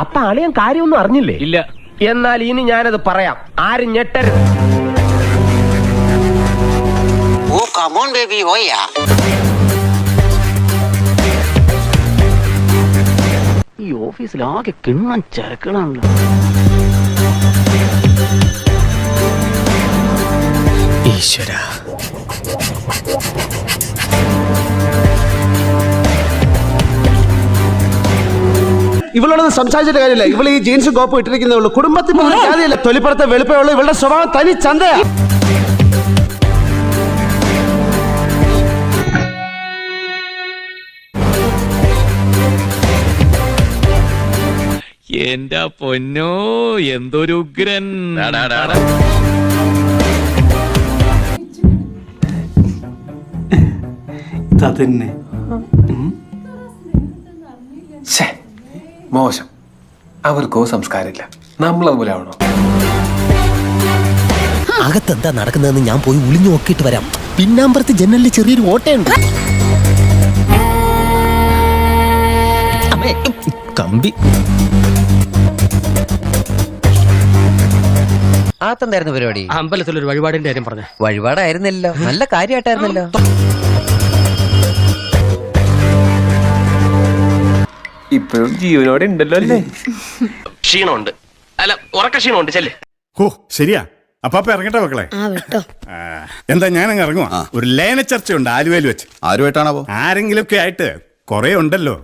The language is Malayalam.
അപ്പൊ അളിയൻ കാര്യമൊന്നും അറിഞ്ഞില്ലേ? ഇല്ല. എന്നാൽ ഇനി ഞാനത് പറയാം. ആരും ഞെട്ടരുത്. Oh come on baby baby. Oh, ഈ ഓഫീസിൽ ആകെ കിണ്ണൻ ചരക്കുകളാണല്ലോ ഈശ്വര. ഇവളോട് സംസാരിച്ചിട്ട് കാര്യമില്ല. ഇവൾ ഈ ജീൻസ് കോപ്പ് ഇട്ടിരിക്കുന്നേ ഉള്ളൂ. കുടുംബത്തിൽ പോലും കാര്യമില്ല തൊലിപ്പുറത്തെ വെളുപ്പേ ഉള്ളൂ. ഇവളുടെ സ്വഭാവം തനി ചന്തയാ. എന്റെ പൊന്നോ എന്തൊരു ഉഗ്രൻ. തന്നെ. ഛേ. മോശം. അവർക്കോ സംസ്കാരമില്ല. നമ്മളതുപോലെ ആവണോ? അകത്തെന്താ നടക്കുന്നതെന്ന് ഞാൻ പോയി ഉളിഞ്ഞു നോക്കിയിട്ട് വരാം. പിന്നാമ്പറത്ത് ജനലിൽ ചെറിയൊരു ഓട്ടയുണ്ട്. കമ്പി. ആത്തെന്തായിരുന്നു പരിപാടി? അമ്പലത്തിൽ ഒരു വഴിപാടിന്റെ കാര്യം പറഞ്ഞു. വഴിപാടായിരുന്നല്ലോ. നല്ല കാര്യമായിട്ടായിരുന്നല്ലോ. ഇപ്പോഴും ജീവനോടെ ഉണ്ടല്ലോ അല്ലേ? ക്ഷീണമുണ്ട്. അല്ല ഉറക്ക ക്ഷീണമുണ്ട് ചെല്ലേ. ഓ ശരിയാ. അപ്പാപ്പ ഇറങ്ങട്ടെ മക്കളെ. ആ, എന്താ ഞാൻ അങ്ങ് ഇറങ്ങുവാ ഒരു ലയന ചർച്ചയുണ്ട് ആലുവയിൽ വെച്ച്. ആരുമായിട്ടാണോ ആരെങ്കിലുമൊക്കെ ആയിട്ട് കൊറേ ഉണ്ടല്ലോ.